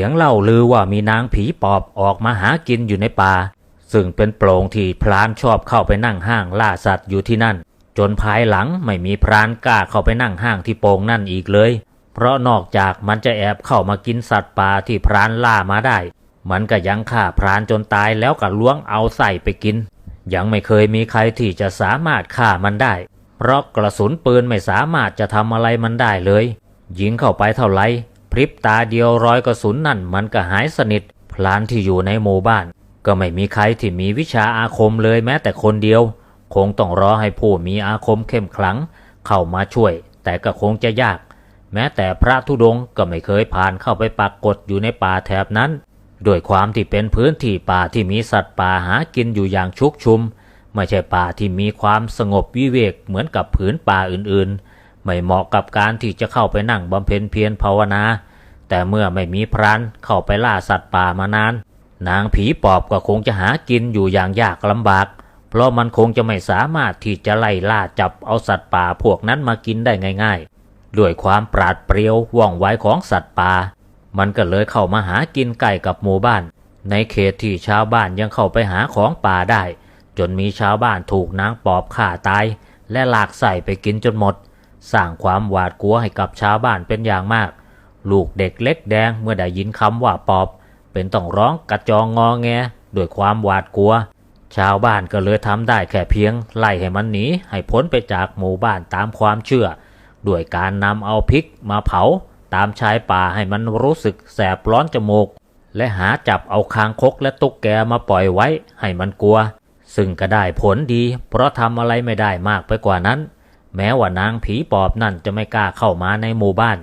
สียงเล่าลือว่ามีนางผีปอบออกมาหากินอยู่ในป่า ซึ่งเป็นโปร่งที่พรานชอบเข้าไปนั่งห้างล่าสัตว์อยู่ที่นั่น จนภายหลังไม่มีพรานกล้าเข้าไปนั่งห้างที่โป่งนั่นอีกเลย เพราะนอกจากมันจะแอบเข้ามากินสัตว์ป่าที่พรานล่ามาได้ มันก็ยังฆ่าพรานจนตายแล้วก็ล้วงเอาใส่ไปกิน ยังไม่เคยมีใครที่จะสามารถฆ่ามันได้ เพราะกระสุนปืนไม่สามารถจะทำอะไรมันได้เลยยิงเข้าไปเท่าไร พริบตาเดียวรอยกระสุนนั่นมันก็หายสนิท พลานที่อยู่ในหมู่บ้าน ก็ไม่มีใครที่มีวิชาอาคมเลยแม้แต่คนเดียว คงต้องรอให้ผู้มีอาคมเข้มขลัง เข้ามาช่วย แต่ก็คงจะยาก แม้แต่พระธุดงก็ไม่เคยผ่านเข้าไปปรากฏอยู่ในป่าแถบนั้นด้วยความที่เป็นพื้นที่ป่าที่มีสัตว์ป่าหากินอยู่อย่างชุกชุม ไม่ใช่ป่าที่มีความสงบวิเวกเหมือนกับผืนป่าอื่นๆ ไม่เหมาะกับการที่จะเข้าไปนั่งบำเพ็ญเพียรภาวนา แต่เมื่อไม่มีพรานเข้าไปล่าสัตว์ป่ามานาน นางผีปอบก็คงจะหากินอยู่อย่างยากลำบาก เพราะมันคงจะไม่สามารถที่จะไล่ล่าจับเอาสัตว์ป่าพวกนั้นมากินได้ง่ายๆ ด้วยความปราดเปรียวว่องไวของสัตว์ป่า มันก็เลยเข้ามาหากินใกล้กับหมู่บ้าน ในเขตที่ชาวบ้านยังเข้าไปหาของป่าได้ จนมีชาวบ้านถูกนางปอบฆ่าตาย และหลากใส่ไปกินจนหมด สร้างความหวาดกลัวให้กับชาวบ้านเป็นอย่างมาก ลูกเด็กเล็กแดงเมื่อได้ยินคำว่าปอบ เป็นต้องร้องกระจองงอแงด้วยความหวาดกลัว ชาวบ้านก็เลยทำได้แค่เพียง ไล่ให้มันหนีให้พ้นไปจากหมู่บ้านตามความเชื่อ ด้วยการนำเอาพริกมาเผา ตามชายป่าให้มันรู้สึกแสบร้อนจมูก และหาจับเอาคางคกและตุ๊กแกมาปล่อยไว้ให้มันกลัว ซึ่งก็ได้ผลดี เพราะทำอะไรไม่ได้มากไปกว่านั้น แม้ว่านางผีปอบนั่นจะไม่กล้าเข้ามาในหมู่บ้าน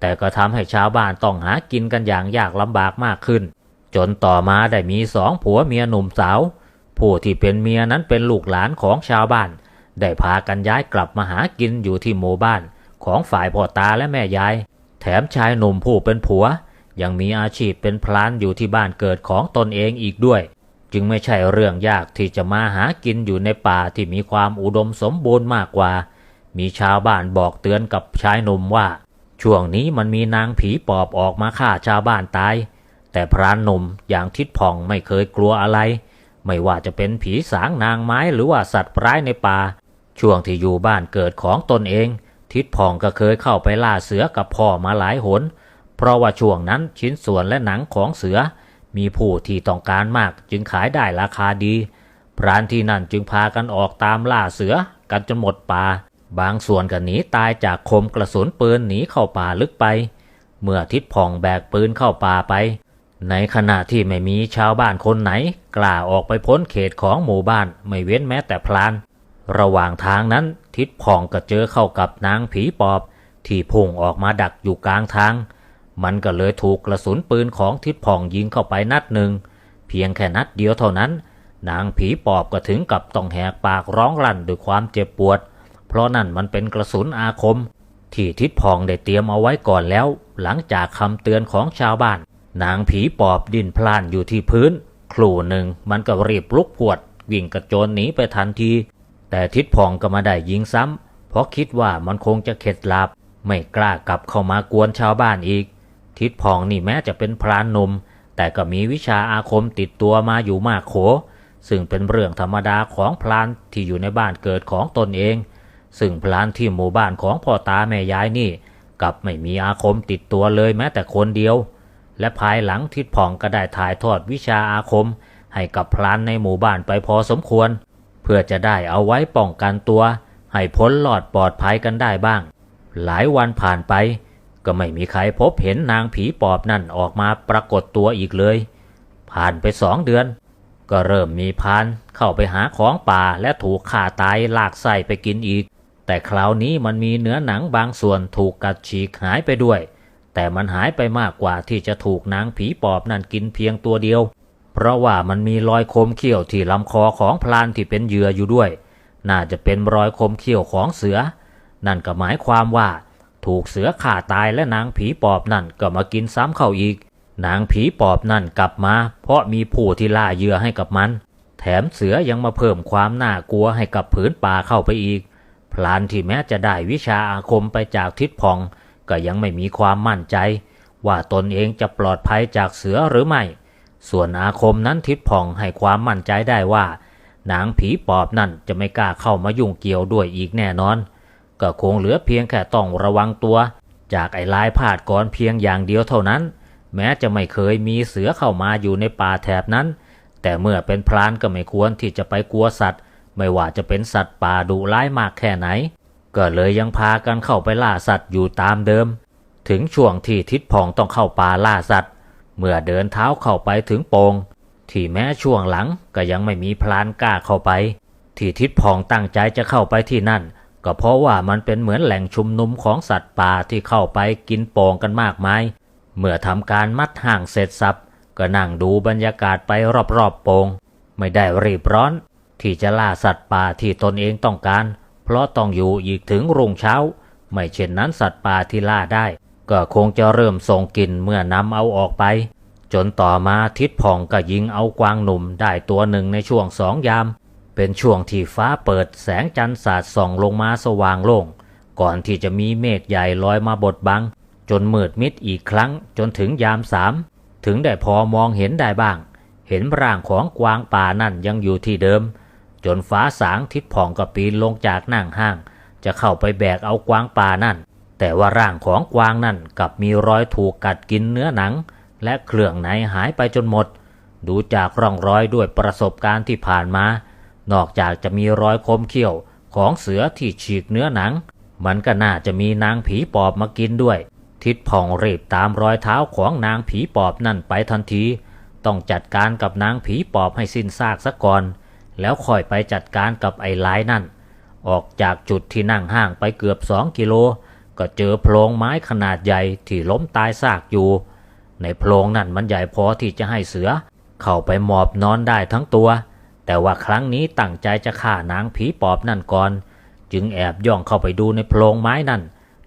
แต่ก็ทำให้ชาวบ้านต้องหากินกันอย่างยากลำบากมากขึ้น จนต่อมาได้มีสองผัวเมียหนุ่มสาว ผู้ที่เป็นเมียนั้นเป็นลูกหลานของชาวบ้าน ได้พากันย้ายกลับมาหากินอยู่ที่หมู่บ้านของฝ่ายพ่อตาและแม่ยาย แถมชายหนุ่มผู้เป็นผัว ยังมีอาชีพเป็นพลานอยู่ที่บ้านเกิดของตนเองอีกด้วย จึงไม่ใช่เรื่องยากที่จะมาหากินอยู่ในป่าที่มีความอุดมสมบูรณ์มากกว่า มีชาวบ้านบอกเตือนกับชายหนุ่มว่า ช่วงนี้มันมีนางผีปอบออกมาฆ่าชาวบ้านตาย แต่พรานหนุ่มอย่างทิดผ่องไม่เคยกลัวอะไร ไม่ว่าจะเป็นผีสางนางไม้หรือว่าสัตว์ร้ายในป่า ช่วงที่อยู่บ้านเกิดของตนเอง ทิดผ่องก็เคยเข้าไปล่าเสือกับพ่อมาหลายหน เพราะว่าช่วงนั้นชิ้นส่วนและหนังของเสือ มีผู้ที่ต้องการมากจึงขายได้ราคาดี พรานที่นั่นจึงพากันออกตามล่าเสือกันจนหมดป่า บางส่วนก็หนีตายจากคมกระสุนปืนหนีเข้าป่าลึกไป เมื่อทิดผ่องแบกปืนเข้าป่าไป ในขณะที่ไม่มีชาวบ้านคนไหน กล้าออกไปพ้นเขตของหมู่บ้านไม่เว้นแม้แต่พลาน ระหว่างทางนั้นทิดผ่องก็เจอเข้ากับนางผีปอบ ที่พุ่งออกมาดักอยู่กลางทาง มันก็เลยถูกกระสุนปืนของทิดผ่องยิงเข้าไปนัดหนึ่ง เพียงแค่นัดเดียวเท่านั้น นางผีปอบก็ถึงกับต้องแหกปากร้องลั่นด้วยความเจ็บปวด เพราะนั่นมันเป็นกระสุนอาคม ที่ทิดพองได้เตรียมเอาไว้ก่อนแล้ว หลังจากคำเตือนของชาวบ้าน นางผีปอบดิ้นพล่านอยู่ที่พื้น ครู่หนึ่งมันก็รีบลุกพวด วิ่งกระโจนหนีไปทันที แต่ทิดพองก็มาได้ยิงซ้ำเพราะคิดว่ามันคงจะเข็ดหลับ ไม่กล้ากลับเข้ามากวนชาวบ้านอีก ทิดพองนี่แม้จะเป็นพรานหนุ่มแต่ก็มีวิชาอาคมติดตัวมาอยู่มากโข ซึ่งเป็นเรื่องธรรมดาของพรานที่อยู่ในบ้านเกิดของตนเอง ซึ่งพลานที่หมู่บ้านของพ่อตาแม่ยายนี่กับไม่มีอาคมติดตัวเลยแม้แต่คนเดียว และภายหลังทิดผ่องก็ได้ถ่ายทอดวิชาอาคม ให้กับพลานในหมู่บ้านไปพอสมควร เพื่อจะได้เอาไว้ป้องกันตัว ให้พ้นหลอดปลอดภัยกันได้บ้าง หลายวันผ่านไป ก็ไม่มีใครพบเห็นนางผีปอบนั่นออกมาปรากฏตัวอีกเลย ผ่านไปสองเดือน ก็เริ่มมีพานเข้าไปหาของป่าและถูกฆ่าตายลากไส้ไปกินอีก แต่คราวนี้มันมีเนื้อหนังบางส่วนถูกกัดฉีกหายไปด้วย แต่มันหายไปมากกว่าที่จะถูกนางผีปอบนั่นกินเพียงตัวเดียว เพราะว่ามันมีรอยคมเขี้ยวที่ลำคอของพลานที่เป็นเหยื่ออยู่ด้วย น่าจะเป็นรอยคมเขี้ยวของเสือ นั่นก็หมายความว่า ถูกเสือฆ่าตายและนางผีปอบนั่นก็มากินซ้ำเข้าอีก นางผีปอบนั่นกลับมา เพราะมีผู้ที่ล่าเหยื่อให้กับมัน แถมเสือยังมาเพิ่มความน่ากลัวให้กับผืนป่าเข้าไปอีก พลานที่แม้จะได้วิชาอาคมไปจากทิศพอง ก็ยังไม่มีความมั่นใจ ว่าตนเองจะปลอดภัยจากเสือหรือไม่ ส่วนอาคมนั้นทิดผ่องให้ความมั่นใจได้ว่า นางผีปอบนั่นจะไม่กล้าเข้ามายุ่งเกี่ยวด้วยอีกแน่นอน ก็คงเหลือเพียงแค่ต้องระวังตัว จากไอ้ลายพาดก่อนเพียงอย่างเดียวเท่านั้น แม้จะไม่เคยมีเสือเข้ามาอยู่ในป่าแถบนั้น แต่เมื่อเป็นพรานก็ไม่ควรที่จะไปกลัวสัตว์ ไม่ว่าจะเป็นสัตว์ป่าดุร้ายมากแค่ไหน ก็เลยยังพากันเข้าไปล่าสัตว์อยู่ตามเดิม ถึงช่วงที่ทิดพองต้องเข้าป่าล่าสัตว์ เมื่อเดินเท้าเข้าไปถึงโปงที่แม้ช่วงหลังก็ยังไม่มีพลานกล้าเข้าไป ที่ทิดพองตั้งใจจะเข้าไปที่นั่น ก็เพราะว่ามันเป็นเหมือนแหล่งชุมนุมของสัตว์ป่าที่เข้าไปกินโป่งกันมากมาย เมื่อทำการมัดห่างเสร็จสับก็นั่งดูบรรยากาศไปรอบๆโปงไม่ได้รีบร้อน ที่จะล่าสัตว์ป่าที่ตนเองต้องการ เพราะต้องอยู่อีกถึงรุ่งเช้า ไม่เช่นนั้นสัตว์ป่าที่ล่าได้ ก็คงจะเริ่มส่งกลิ่นเมื่อนำเอาออกไป จนต่อมาทิดผ่องก็ยิงเอากวางหนุ่มได้ตัวหนึ่งในช่วงสองยาม เป็นช่วงที่ฟ้าเปิดแสงจันทร์สาดส่องลงมาสว่างโล่งก่อนที่จะมีเมฆใหญ่ลอยมาบดบัง จนมืดมิดอีกครั้งจนถึงยามสามถึงได้พอมองเห็นได้บ้าง เห็นร่างของกวางป่านั่นยังอยู่ที่เดิม จนฟ้าสางทิดผ่องก็ปีนลงจากนั่งห้าง จะเข้าไปแบกเอากวางป่านั่น แต่ว่าร่างของกวางนั่นกลับมีรอยถูกกัดกินเนื้อหนัง และเครื่องในหายไปจนหมด ดูจากร่องรอยด้วยประสบการณ์ที่ผ่านมา นอกจากจะมีรอยคมเขี้ยวของเสือที่ฉีกเนื้อหนัง มันก็น่าจะมีนางผีปอบมากินด้วย ทิดผ่องรีบตามรอยเท้าของนางผีปอบนั่นไปทันที ต้องจัดการกับนางผีปอบให้สิ้นซากซะก่อน แล้วค่อยไปจัดการกับไอ้ลายนั่น ออกจากจุดที่นั่งห้างไปเกือบสองกิโล ก็เจอโพรงไม้ขนาดใหญ่ที่ล้มตายซากอยู่ ในโพรงนั่นมันใหญ่พอที่จะให้เสือ เข้าไปหมอบนอนได้ทั้งตัว แต่ว่าครั้งนี้ตั้งใจจะฆ่านางผีปอบนั่นก่อน จึงแอบย่องเข้าไปดูในโพรงไม้นั่น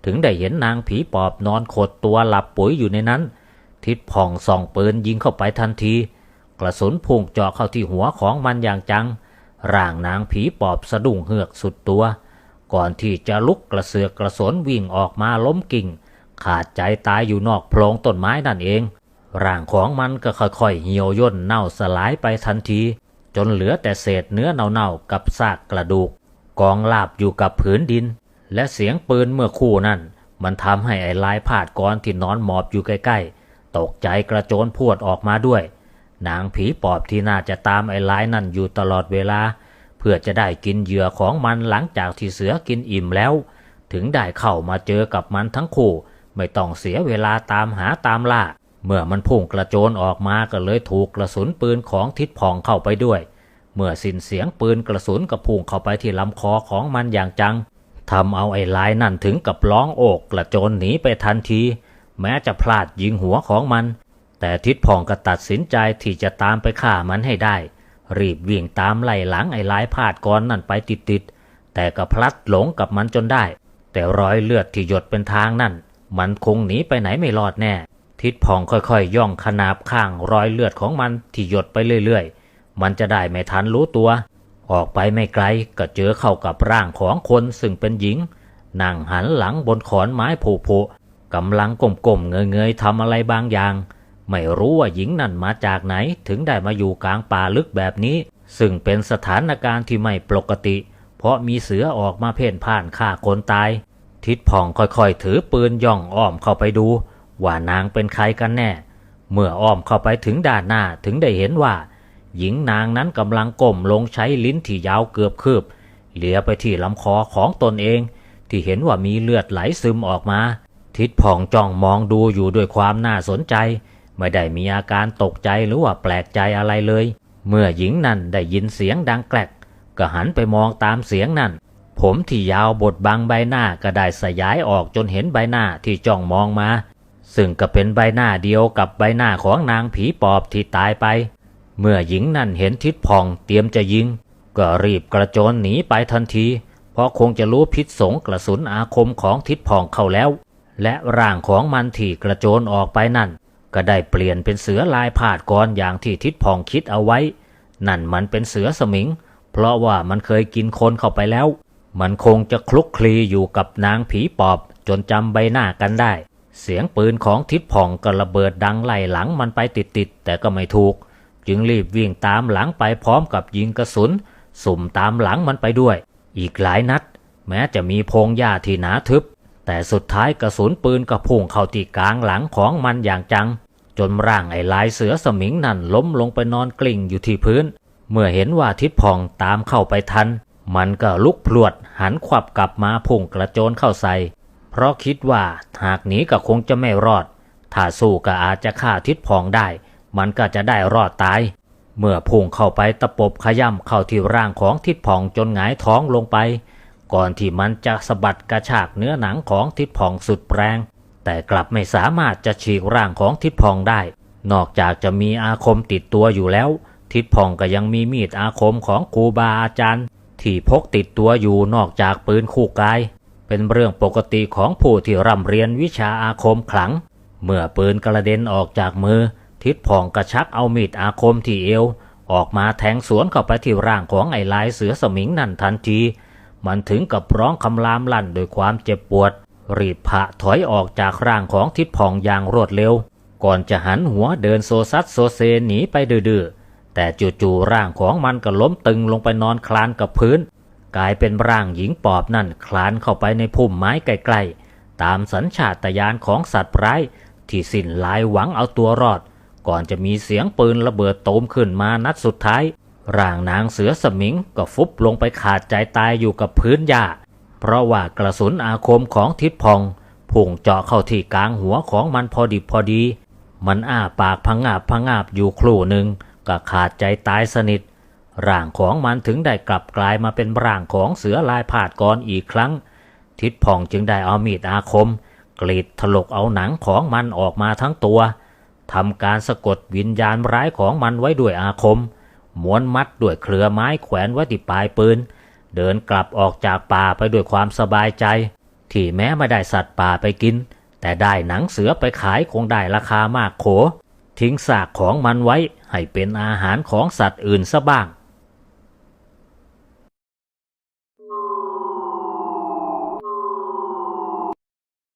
ถึงได้เห็นนางผีปอบนอนขดตัวหลับปุ๋ยอยู่ในนั้น ทิดผ่องส่องปืนยิงเข้าไปทันที กระสุนพุ่งเจาะเข้าที่หัวของมันอย่างจัง ร่างนางผีปอบสะดุ้งเฮือกสุดตัว ก่อนที่จะลุกกระเสือกกระสนวิ่งออกมาล้มกิ่ง ขาดใจตายอยู่นอกโพรงต้นไม้นั่นเอง ร่างของมันก็ค่อยๆเหี่ยวย่นเน่าสลายไปทันที จนเหลือแต่เศษเนื้อเน่าๆกับซากกระดูก กองลาบอยู่กับผืนดิน และเสียงปืนเมื่อคู่นั่นมันทำให้ไอ้ลายพาดกรที่นอนหมอบอยู่ใกล้ๆตกใจกระโจนพวดออกมาด้วย นางผีปอบที่น่าจะตามไอ้ลายนั่นอยู่ตลอดเวลา เพื่อจะได้กินเหยื่อของมันหลังจากที่เสือกินอิ่มแล้ว ถึงได้เข้ามาเจอกับมันทั้งคู่ ไม่ต้องเสียเวลาตามหาตามล่า เมื่อมันพุ่งกระโจนออกมาก็เลยถูกกระสุนปืนของทิดพองเข้าไปด้วย เมื่อสิ้นเสียงปืนกระสุนก็พุ่งเข้าไปที่ลำคอของมันอย่างจังทำเอาไอ้ลายนั่นถึงกับร้องโอกกระโจนหนีไปทันที แม้จะพลาดยิงหัวของมัน แต่ทิดพองก็ตัดสินใจที่จะตามไปฆ่ามันให้ได้ รีบวิ่งตามไล่หลังไอ้ลายพาดกรนั่นไปติดๆแต่ก็พลัดหลงกับมันจนได้ แต่รอยเลือดที่หยดเป็นทางนั่น มันคงหนีไปไหนไม่รอดแน่ ทิดพองค่อยๆ ย่องขนาบข้างรอยเลือดของมันที่หยดไปเรื่อยๆ มันจะได้ไม่ทันรู้ตัว ออกไปไม่ไกลก็เจอเข้ากับร่างของคนซึ่งเป็นหญิงนั่งหันหลังบนขอนไม้ผุผุกำลังก้มๆเงยๆทำอะไรบางอย่าง ไม่รู้ว่าหญิงนั่นมาจากไหนถึงได้มาอยู่กลางป่าลึกแบบนี้ ซึ่งเป็นสถานการณ์ที่ไม่ปกติ เพราะมีเสือออกมาเพ่นพ่านฆ่าคนตาย ทิดผ่องค่อยๆ ถือปืนย่องอ้อมเข้าไปดู ว่านางเป็นใครกันแน่ เมื่ออ้อมเข้าไปถึงด้านหน้าถึงได้เห็นว่า หญิงนางนั้นกำลังก้มลงใช้ลิ้นที่ยาวเกือบคืบเหลียไปที่ลำคอของตนเอง ที่เห็นว่ามีเลือดไหลซึมออกมา ทิดผ่องจ้องมองดูอยู่ด้วยความน่าสนใจ ไม่ได้มีอาการตกใจหรือว่าแปลกใจอะไรเลย เมื่อหญิงนั่นได้ยินเสียงดังแกลกก็หันไปมองตามเสียงนั่น ผมที่ยาวบดบังใบหน้าก็ได้สยายออกจนเห็นใบหน้าที่จ้องมองมา ซึ่งก็เป็นใบหน้าเดียวกับใบหน้าของนางผีปอบที่ตายไป เมื่อหญิงนั่นเห็นทิดพองเตรียมจะยิง ก็รีบกระโจนหนีไปทันที เพราะคงจะรู้พิษสงกระสุนอาคมของทิดพองเข้าแล้ว และร่างของมันที่กระโจนออกไปนั่น ก็ได้เปลี่ยนเป็นเสือลายผาดกรอย่างที่ทิดพองคิดเอาไว้ นั่นมันเป็นเสือสมิง เพราะว่ามันเคยกินคนเข้าไปแล้ว มันคงจะคลุกคลีอยู่กับนางผีปอบจนจำใบหน้ากันได้ เสียงปืนของทิดผ่องก็ระเบิดดังไล่หลังมันไปติดๆแต่ก็ไม่ถูก จึงรีบวิ่งตามหลังไปพร้อมกับยิงกระสุน สุ่มตามหลังมันไปด้วย อีกหลายนัด แม้จะมีพงหญ้าที่หนาทึบ แต่สุดท้ายกระสุนปืนก็พุ่งเข้าที่กลางหลังของมันอย่างจัง จนร่างไอ้ลายเสือสมิงนั่นล้มลงไปนอนกลิ้งอยู่ที่พื้น เมื่อเห็นว่าทิดพองตามเข้าไปทัน มันก็ลุกพลวดหันขวับกลับมาพุ่งกระโจนเข้าใส่ เพราะคิดว่าหากหนีก็คงจะไม่รอด ถ้าสู้ก็อาจจะฆ่าทิดพองได้ มันก็จะได้รอดตาย เมื่อพุ่งเข้าไปตะปบขย่ำเข้าที่ร่างของทิดพองจนหงายท้องลงไป ก่อนที่มันจะสะบัดกระชากเนื้อหนังของทิดพองสุดแรง แต่กลับไม่สามารถจะฉีกร่างของทิดพองได้ นอกจากจะมีอาคมติดตัวอยู่แล้ว ทิดพองก็ยังมีมีดอาคมของครูบาอาจารย์ ที่พกติดตัวอยู่นอกจากปืนคู่กาย เป็นเรื่องปกติของผู้ที่ร่ำเรียนวิชาอาคมขลัง เมื่อปืนกระเด็นออกจากมือ ทิดพองกระชักเอามีดอาคมที่เอว ออกมาแทงสวนเข้าไปที่ร่างของไอ้ลายเสือสมิงนั่นทันที มันถึงกับร้องคำรามลั่นด้วยความเจ็บปวด รีบพะถอยออกจากร่างของทิดพองอย่างรวดเร็ว ก่อนจะหันหัวเดินโซซัดโซเซหนีไปดื้อแต่จู่ๆร่างของมันก็ล้มตึงลงไปนอนคลานกับพื้น กลายเป็นร่างหญิงปอบนั่นคลานเข้าไปในพุ่มไม้ใกล้ๆ ตามสัญชาตญาณของสัตว์ร้าย ที่สิ้นลายหวังเอาตัวรอด ก่อนจะมีเสียงปืนระเบิดโตมขึ้นมานัดสุดท้าย ร่างนางเสือสมิงก็ฟุบลงไปขาดใจตายอยู่กับพื้นหญ้า เพราะว่ากระสุนอาคมของทิดพองพุ่งเจาะเข้าที่กลางหัวของมันพอดิบพอดี มันอ้าปากพังงาบพังงาบอยู่ครู่หนึ่งก็ขาดใจตายสนิท ร่างของมันถึงได้กลับกลายมาเป็นร่างของเสือลายผาดกรอีกครั้ง ทิดพองจึงได้เอามีดอาคม กรีดถลกเอาหนังของมันออกมาทั้งตัวทำการสะกดวิญญาณร้ายของมันไว้ด้วยอาคม ม้วนมัดด้วยเครือไม้แขวนไว้ที่ปลายปืน เดินกลับออกจากป่าไปด้วยความสบายใจ ที่แม้ไม่ได้สัตว์ป่าไปกิน แต่ได้หนังเสือไปขายคงได้ราคามากโข ทิ้งซากของมันไว้ให้เป็นอาหารของสัตว์อื่นซะบ้าง